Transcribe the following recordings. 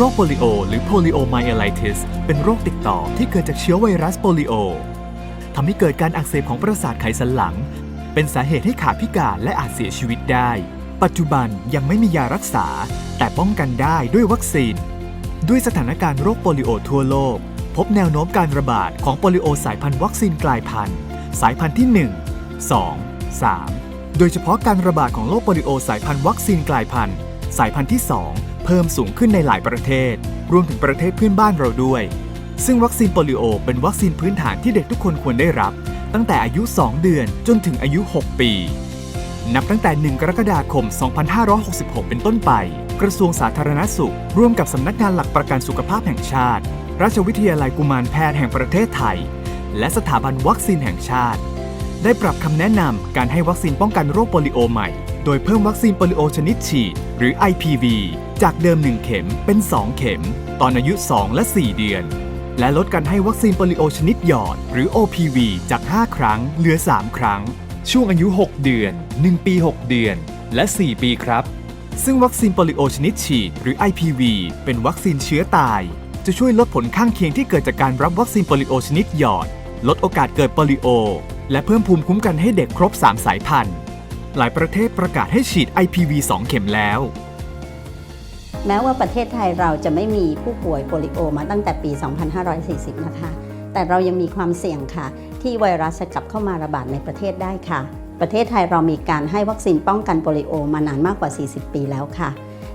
โรคโปลิโอ หรือโพลิโอไมเอไลติสเป็นโรคติดต่อที่เกิดจากเชื้อไวรัสโปลิโอทำให้เกิดการอักเสบของประสาทไขสันหลัง เป็นสาเหตุให้ขาพิการและอาจเสียชีวิตได้ ปัจจุบันยังไม่มียารักษา แต่ป้องกันได้ด้วยวัคซีน ด้วยสถานการณ์โรคโปลิโอทั่วโลก พบแนวโน้มการระบาดของโปลิโอสายพันธุ์วัคซีนกลายพันธุ์ สายพันธุ์ที่ 1 2 3 โดยเฉพาะการระบาดของโรคโปลิโอสายพันธุ์วัคซีนกลายพันธุ์ สายพันธุ์ที่ 2 เพิ่มสูงขึ้นในหลายประเทศ รวมถึงประเทศเพื่อนบ้านเราด้วย ซึ่งวัคซีนโปลิโอ เป็นวัคซีนพื้นฐานที่เด็กทุกคนควรได้รับ ตั้งแต่อายุ 2 เดือนจนถึงอายุ 6 ปี นับตั้งแต่ 1 กรกฎาคม 2566 เป็นต้นไป กระทรวงสาธารณสุข ร่วมกับสำนักงานหลักประกันสุขภาพแห่งชาติ ราชวิทยาลัยกุมารแพทย์แห่งประเทศไทย และสถาบันวัคซีนแห่งชาติ ได้ปรับคำแนะนำการให้วัคซีนป้องกันโรคโปลิโอใหม่ โดยเพิ่มวัคซีนโปลิโอชนิดฉีด หรือ IPV จากเดิม 1 เข็มเป็น 2 เข็ม ตอนอายุ 2 และ 4 เดือน และลดการให้วัคซีนโปลิโอชนิดหยอด หรือ OPV จาก 5 ครั้ง เหลือ 3 ครั้ง ช่วงอายุ 6 เดือน 1 ปี 6 เดือน และ 4 ปีครับ ซึ่งวัคซีนโปลิโอชนิดฉีด หรือ IPV เป็นวัคซีนเชื้อตาย จะช่วยลดผลข้างเคียงที่เกิดจากการรับวัคซีนโปลิโอชนิดหยอด ลดโอกาสเกิดโปลิโอ และเพิ่มภูมิคุ้มกันให้เด็กครบ 3 สายพันธุ์หลายประเทศประกาศให้ฉีด IPV 2 เข็มแล้ว แม้ว่าประเทศไทยเราจะไม่มีผู้ป่วยโปลิโอมาตั้งแต่ปี 2540 นะคะ แต่เรายังมีความเสี่ยงค่ะ ที่ไวรัสจะกลับเข้ามาระบาดในประเทศได้ค่ะ ประเทศไทยเรามีการให้วัคซีนป้องกันโปลิโอมานานมากกว่า 40 ปีแล้วค่ะ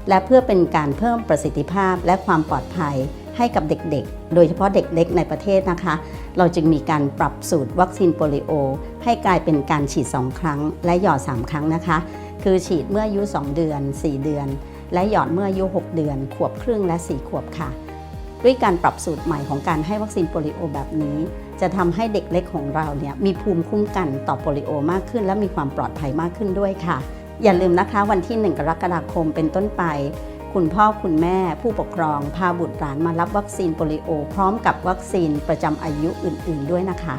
และเพื่อเป็นการเพิ่มประสิทธิภาพและความปลอดภัยให้กับเด็กๆ โดยเฉพาะเด็กเล็กในประเทศนะคะ เราจึงมีการปรับสูตรวัคซีนโปลิโอ ให้กลายเป็นการฉีด 2 ครั้ง และหยอด 3 ครั้งนะคะ คือฉีดเมื่ออายุ 2 เดือน 4 เดือน และหยอดเมื่ออายุ 6 เดือน ขวบครึ่งและ 4 ขวบค่ะ ด้วยการปรับสูตรใหม่ของการให้วัคซีนโปลิโอแบบนี้ จะทำให้เด็กเล็กของเราเนี่ยมีภูมิคุ้มกันต่อโปลิโอมากขึ้น และมีความปลอดภัยมากขึ้นด้วยค่ะ อย่าลืมนะคะวันที่ 1 กรกฎาคมเป็นต้นไป คุณพ่อคุณแม่ ผู้ปกครอง พาบุตรหลานมารับวัคซีนโปลิโอ พร้อมกับวัคซีนประจำอายุอื่น ๆ ด้วยนะคะ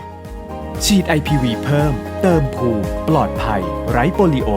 ฉีด IPV เพิ่ม เติมภูมิปลอดภัย ไร้โปลิโอ